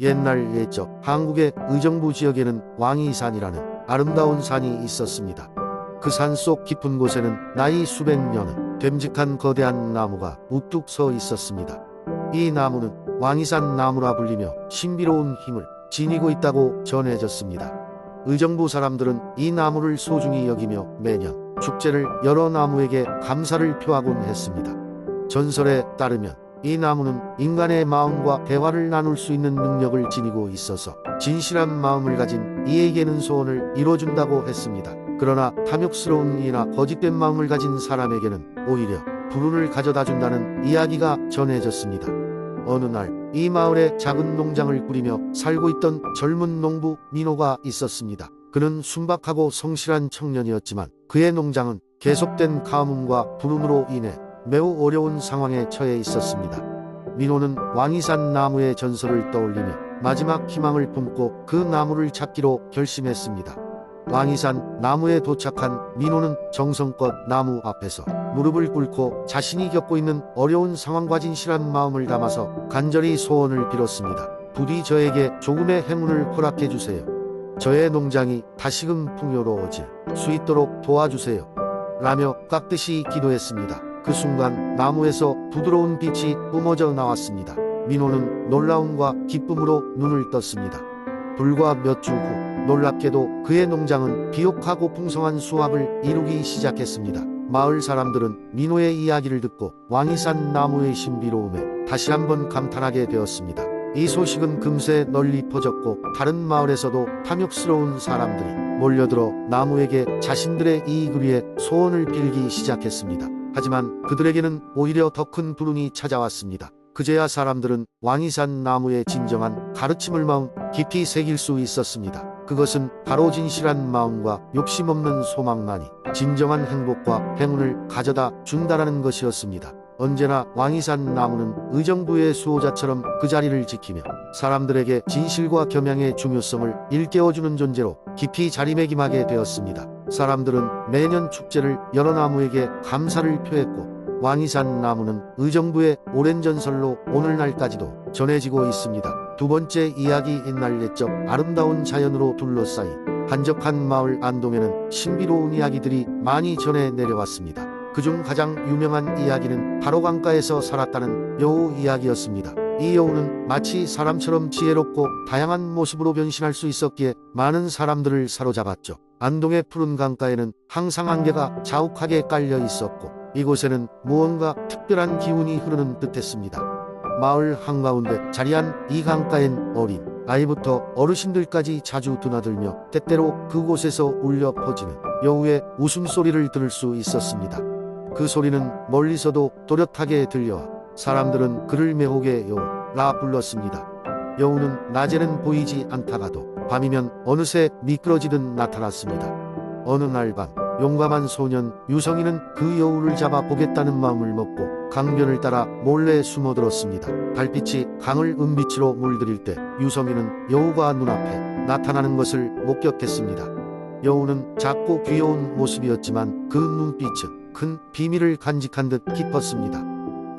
옛날 옛적 한국의 의정부 지역에는 왕이산이라는 아름다운 산이 있었습니다. 그 산 속 깊은 곳에는 나이 수백 년은 됨직한 거대한 나무가 우뚝 서 있었습니다. 이 나무는 왕이산 나무라 불리며 신비로운 힘을 지니고 있다고 전해졌습니다. 의정부 사람들은 이 나무를 소중히 여기며 매년 축제를 여러 나무에게 감사를 표하곤 했습니다. 전설에 따르면 이 나무는 인간의 마음과 대화를 나눌 수 있는 능력을 지니고 있어서 진실한 마음을 가진 이에게는 소원을 이뤄준다고 했습니다. 그러나 탐욕스러운 이나 거짓된 마음을 가진 사람에게는 오히려 불운을 가져다 준다는 이야기가 전해졌습니다. 어느 날 이 마을에 작은 농장을 꾸리며 살고 있던 젊은 농부 민호가 있었습니다. 그는 순박하고 성실한 청년이었지만 그의 농장은 계속된 가뭄과 불운으로 인해 매우 어려운 상황에 처해 있었습니다. 민호는 왕이산 나무의 전설을 떠올리며 마지막 희망을 품고 그 나무를 찾기로 결심했습니다. 왕이산 나무에 도착한 민호는 정성껏 나무 앞에서 무릎을 꿇고 자신이 겪고 있는 어려운 상황과 진실한 마음을 담아서 간절히 소원을 빌었습니다. 부디 저에게 조금의 행운을 허락해 주세요. 저의 농장이 다시금 풍요로워질 수 있도록 도와주세요. 라며 깍듯이 기도했습니다. 그 순간 나무에서 부드러운 빛이 뿜어져 나왔습니다. 민호는 놀라움과 기쁨으로 눈을 떴습니다. 불과 몇 주 후 놀랍게도 그의 농장은 비옥하고 풍성한 수확을 이루기 시작했습니다. 마을 사람들은 민호의 이야기를 듣고 왕이산 나무의 신비로움에 다시 한번 감탄하게 되었습니다. 이 소식은 금세 널리 퍼졌고 다른 마을에서도 탐욕스러운 사람들이 몰려들어 나무에게 자신들의 이익을 위해 소원을 빌기 시작했습니다. 하지만 그들에게는 오히려 더 큰 불운이 찾아왔습니다. 그제야 사람들은 왕이 산 나무의 진정한 가르침을 마음 깊이 새길 수 있었습니다. 그것은 바로 진실한 마음과 욕심 없는 소망만이 진정한 행복과 행운을 가져다 준다라는 것이었습니다. 언제나 왕이 산 나무는 의정부의 수호자처럼 그 자리를 지키며 사람들에게 진실과 겸양의 중요성을 일깨워주는 존재로 깊이 자리매김하게 되었습니다. 사람들은 매년 축제를 여러 나무에게 감사를 표했고 왕이산 나무는 의정부의 오랜 전설로 오늘날까지도 전해지고 있습니다. 두 번째 이야기 옛날 옛적 아름다운 자연으로 둘러싸인 한적한 마을 안동에는 신비로운 이야기들이 많이 전해 내려왔습니다. 그중 가장 유명한 이야기는 바로 강가에서 살았다는 여우 이야기였습니다. 이 여우는 마치 사람처럼 지혜롭고 다양한 모습으로 변신할 수 있었기에 많은 사람들을 사로잡았죠. 안동의 푸른 강가에는 항상 안개가 자욱하게 깔려 있었고 이곳에는 무언가 특별한 기운이 흐르는 듯했습니다. 마을 한가운데 자리한 이 강가엔 어린 아이부터 어르신들까지 자주 드나들며 때때로 그곳에서 울려 퍼지는 여우의 웃음소리를 들을 수 있었습니다. 그 소리는 멀리서도 또렷하게 들려와 사람들은 그를 매혹의 여우라 불렀습니다. 여우는 낮에는 보이지 않다가도 밤이면 어느새 미끄러지듯 나타났습니다. 어느 날 밤 용감한 소년 유성이는 그 여우를 잡아 보겠다는 마음을 먹고 강변을 따라 몰래 숨어들었습니다. 달빛이 강을 은빛으로 물들일 때 유성이는 여우가 눈앞에 나타나는 것을 목격했습니다. 여우는 작고 귀여운 모습이었지만 그 눈빛은 큰 비밀을 간직한 듯 깊었습니다.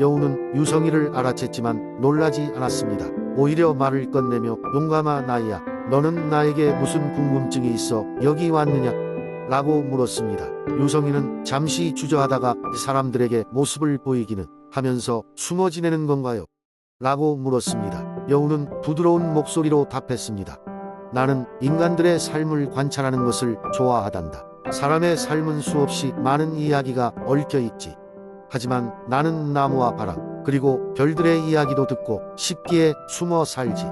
여우는 유성이를 알아챘지만 놀라지 않았습니다. 오히려 말을 끝내며 용감한 아이야 너는 나에게 무슨 궁금증이 있어 여기 왔느냐 라고 물었습니다. 유성이는 잠시 주저하다가 사람들에게 모습을 보이기는 하면서 숨어 지내는 건가요? 라고 물었습니다. 여우는 부드러운 목소리로 답했습니다. 나는 인간들의 삶을 관찰하는 것을 좋아하단다. 사람의 삶은 수없이 많은 이야기가 얽혀 있지. 하지만 나는 나무와 바람, 그리고 별들의 이야기도 듣고 쉽기에 숨어 살지.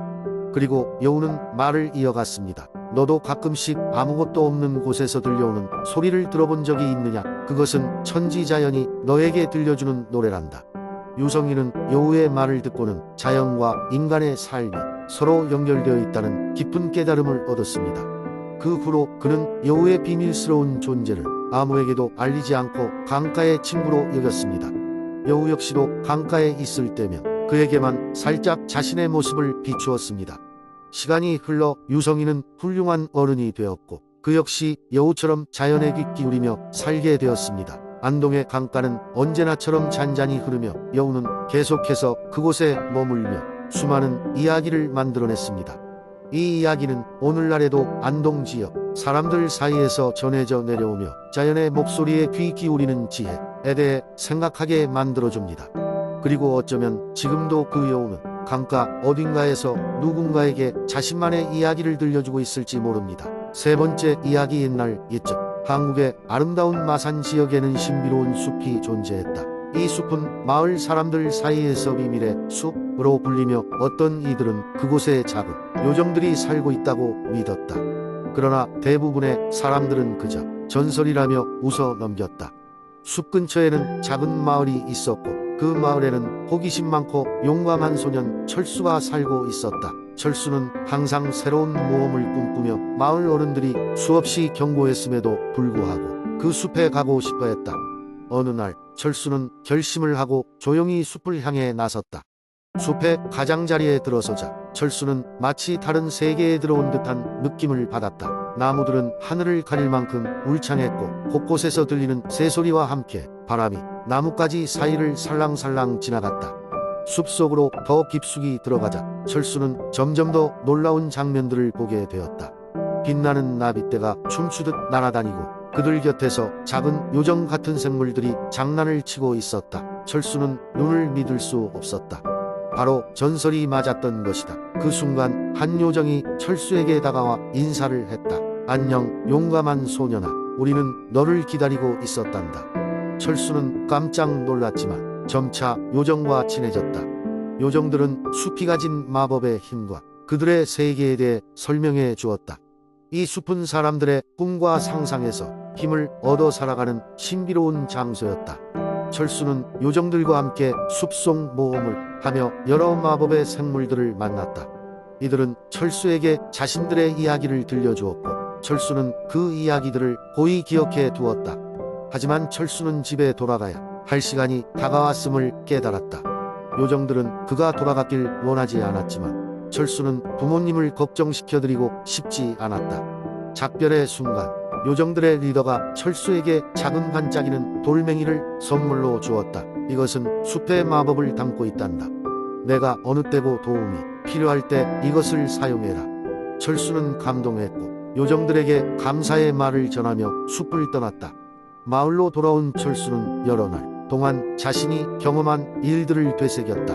그리고 여우는 말을 이어갔습니다. 너도 가끔씩 아무것도 없는 곳에서 들려오는 소리를 들어본 적이 있느냐? 그것은 천지자연이 너에게 들려주는 노래란다. 유성이는 여우의 말을 듣고는 자연과 인간의 삶이 서로 연결되어 있다는 깊은 깨달음을 얻었습니다. 그 후로 그는 여우의 비밀스러운 존재를 아무에게도 알리지 않고 강가의 친구로 여겼습니다. 여우 역시도 강가에 있을 때면 그에게만 살짝 자신의 모습을 비추었습니다. 시간이 흘러 유성이는 훌륭한 어른이 되었고 그 역시 여우처럼 자연에 귀 기울이며 살게 되었습니다. 안동의 강가는 언제나처럼 잔잔히 흐르며 여우는 계속해서 그곳에 머물며 수많은 이야기를 만들어냈습니다. 이 이야기는 오늘날에도 안동 지역 사람들 사이에서 전해져 내려오며 자연의 목소리에 귀 기울이는 지혜에 대해 생각하게 만들어줍니다. 그리고 어쩌면 지금도 그 여우는 강가 어딘가에서 누군가에게 자신만의 이야기를 들려주고 있을지 모릅니다. 세 번째 이야기 옛날 옛적 한국의 아름다운 마산 지역에는 신비로운 숲이 존재했다. 이 숲은 마을 사람들 사이에서 비밀의 숲으로 불리며 어떤 이들은 그곳에 작은 요정들이 살고 있다고 믿었다. 그러나 대부분의 사람들은 그저 전설이라며 웃어 넘겼다. 숲 근처에는 작은 마을이 있었고 그 마을에는 호기심 많고 용감한 소년 철수가 살고 있었다. 철수는 항상 새로운 모험을 꿈꾸며 마을 어른들이 수없이 경고했음에도 불구하고 그 숲에 가고 싶어 했다. 어느 날 철수는 결심을 하고 조용히 숲을 향해 나섰다. 숲의 가장자리에 들어서자 철수는 마치 다른 세계에 들어온 듯한 느낌을 받았다. 나무들은 하늘을 가릴 만큼 울창했고 곳곳에서 들리는 새소리와 함께 바람이 나뭇가지 사이를 살랑살랑 지나갔다. 숲속으로 더 깊숙이 들어가자 철수는 점점 더 놀라운 장면들을 보게 되었다. 빛나는 나비떼가 춤추듯 날아다니고 그들 곁에서 작은 요정 같은 생물들이 장난을 치고 있었다. 철수는 눈을 믿을 수 없었다. 바로 전설이 맞았던 것이다. 그 순간 한 요정이 철수에게 다가와 인사를 했다. 안녕, 용감한 소년아. 우리는 너를 기다리고 있었단다. 철수는 깜짝 놀랐지만 점차 요정과 친해졌다. 요정들은 숲이 가진 마법의 힘과 그들의 세계에 대해 설명해 주었다. 이 숲은 사람들의 꿈과 상상에서 힘을 얻어 살아가는 신비로운 장소였다. 철수는 요정들과 함께 숲속 모험을 하며 여러 마법의 생물들을 만났다. 이들은 철수에게 자신들의 이야기를 들려주었고 철수는 그 이야기들을 고이 기억해 두었다. 하지만 철수는 집에 돌아가야 할 시간이 다가왔음을 깨달았다. 요정들은 그가 돌아갔길 원하지 않았지만 철수는 부모님을 걱정시켜드리고 싶지 않았다. 작별의 순간 요정들의 리더가 철수에게 작은 반짝이는 돌멩이를 선물로 주었다. 이것은 숲의 마법을 담고 있단다. 내가 어느 때고 도움이 필요할 때 이것을 사용해라. 철수는 감동했고 요정들에게 감사의 말을 전하며 숲을 떠났다. 마을로 돌아온 철수는 여러 날 동안 자신이 경험한 일들을 되새겼다.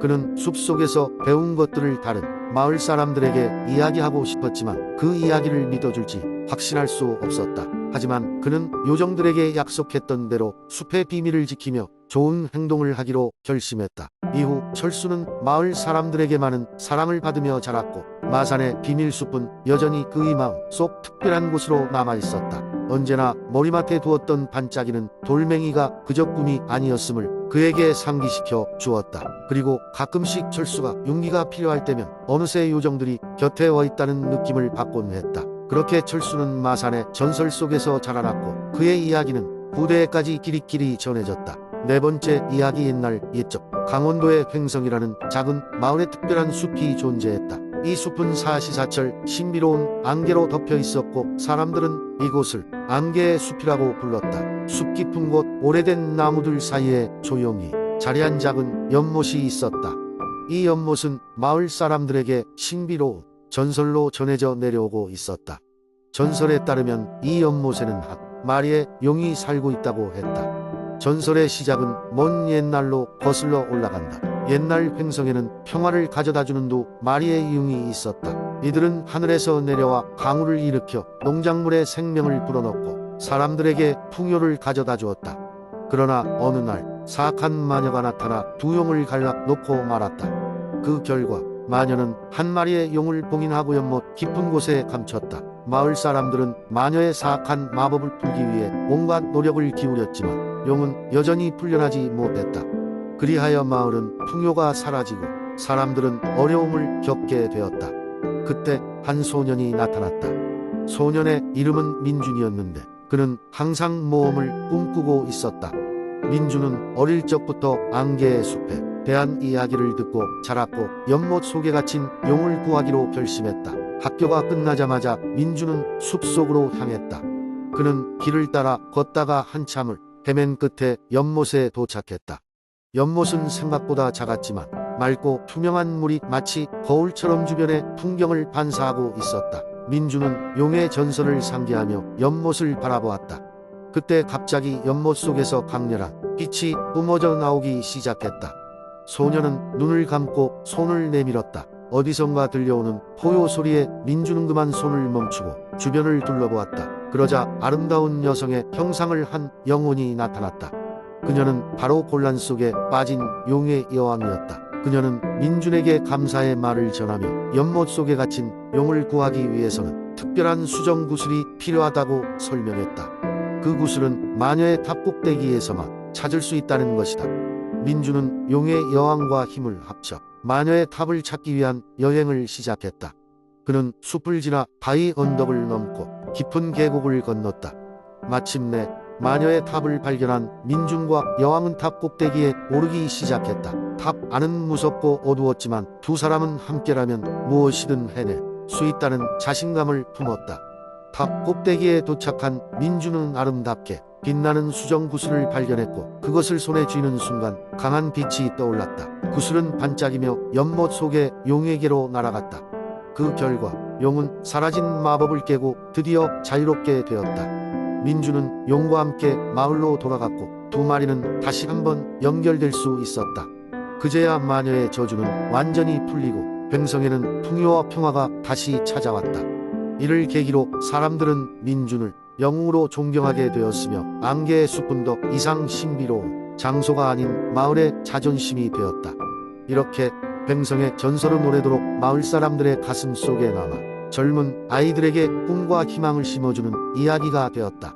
그는 숲속에서 배운 것들을 다른 마을 사람들에게 이야기하고 싶었지만 그 이야기를 믿어줄지 확신할 수 없었다. 하지만 그는 요정들에게 약속했던 대로 숲의 비밀을 지키며 좋은 행동을 하기로 결심했다. 이후 철수는 마을 사람들에게 많은 사랑을 받으며 자랐고 마산의 비밀 숲은 여전히 그의 마음 속 특별한 곳으로 남아 있었다. 언제나 머리맡에 두었던 반짝이는 돌멩이가 그저 꿈이 아니었음을 그에게 상기시켜 주었다. 그리고 가끔씩 철수가 용기가 필요할 때면 어느새 요정들이 곁에 와 있다는 느낌을 받곤 했다. 그렇게 철수는 마산의 전설 속에서 자라났고 그의 이야기는 부대에까지 끼리끼리 전해졌다. 네 번째 이야기 옛날 옛적 강원도의 횡성이라는 작은 마을에 특별한 숲이 존재했다. 이 숲은 사시사철 신비로운 안개로 덮여 있었고 사람들은 이곳을 안개의 숲이라고 불렀다. 숲 깊은 곳 오래된 나무들 사이에 조용히 자리한 작은 연못이 있었다. 이 연못은 마을 사람들에게 신비로운 전설로 전해져 내려오고 있었다. 전설에 따르면 이 연못에는 한 마리의 용이 살고 있다고 했다. 전설의 시작은 먼 옛날로 거슬러 올라간다. 옛날 횡성에는 평화를 가져다주는 두 마리의 용이 있었다. 이들은 하늘에서 내려와 강우를 일으켜 농작물의 생명을 불어넣고 사람들에게 풍요를 가져다 주었다. 그러나 어느 날 사악한 마녀가 나타나 두 용을 갈라 놓고 말았다. 그 결과 마녀는 한 마리의 용을 봉인하고 연못 깊은 곳에 감췄다. 마을 사람들은 마녀의 사악한 마법을 풀기 위해 온갖 노력을 기울였지만 용은 여전히 풀려나지 못했다. 그리하여 마을은 풍요가 사라지고 사람들은 어려움을 겪게 되었다. 그때 한 소년이 나타났다. 소년의 이름은 민준이었는데 그는 항상 모험을 꿈꾸고 있었다. 민준은 어릴 적부터 안개의 숲에 대한 이야기를 듣고 자랐고 연못 속에 갇힌 용을 구하기로 결심했다. 학교가 끝나자마자 민준은 숲속으로 향했다. 그는 길을 따라 걷다가 한참을 헤맨 끝에 연못에 도착했다. 연못은 생각보다 작았지만 맑고 투명한 물이 마치 거울처럼 주변의 풍경을 반사하고 있었다. 민주는 용의 전설을 상기하며 연못을 바라보았다. 그때 갑자기 연못 속에서 강렬한 빛이 뿜어져 나오기 시작했다. 소녀는 눈을 감고 손을 내밀었다. 어디선가 들려오는 포효 소리에 민주는 그만 손을 멈추고 주변을 둘러보았다. 그러자 아름다운 여성의 형상을 한 영혼이 나타났다. 그녀는 바로 곤란 속에 빠진 용의 여왕이었다. 그녀는 민준에게 감사의 말을 전하며 연못 속에 갇힌 용을 구하기 위해서는 특별한 수정 구슬이 필요하다고 설명했다. 그 구슬은 마녀의 탑 꼭대기에서만 찾을 수 있다는 것이다. 민주는 용의 여왕과 힘을 합쳐 마녀의 탑을 찾기 위한 여행을 시작했다. 그는 숲을 지나 바위 언덕을 넘고 깊은 계곡을 건넜다. 마침내 마녀의 탑을 발견한 민준과 여왕은 탑 꼭대기에 오르기 시작했다. 탑 안은 무섭고 어두웠지만 두 사람은 함께라면 무엇이든 해낼 수 있다는 자신감을 품었다. 탑 꼭대기에 도착한 민준은 아름답게 빛나는 수정 구슬을 발견했고 그것을 손에 쥐는 순간 강한 빛이 떠올랐다. 구슬은 반짝이며 연못 속의 용에게로 날아갔다. 그 결과 용은 사라진 마법을 깨고 드디어 자유롭게 되었다. 민주는 용과 함께 마을로 돌아갔고 두 마리는 다시 한번 연결될 수 있었다. 그제야 마녀의 저주는 완전히 풀리고 뱅성에는 풍요와 평화가 다시 찾아왔다. 이를 계기로 사람들은 민준을 영웅으로 존경하게 되었으며 안개의 더 이상 신비로운 장소가 아닌 마을의 자존심이 되었다. 이렇게 뱅성의 전설은 오래도록 마을 사람들의 가슴 속에 남아 젊은 아이들에게 꿈과 희망을 심어주는 이야기가 되었다.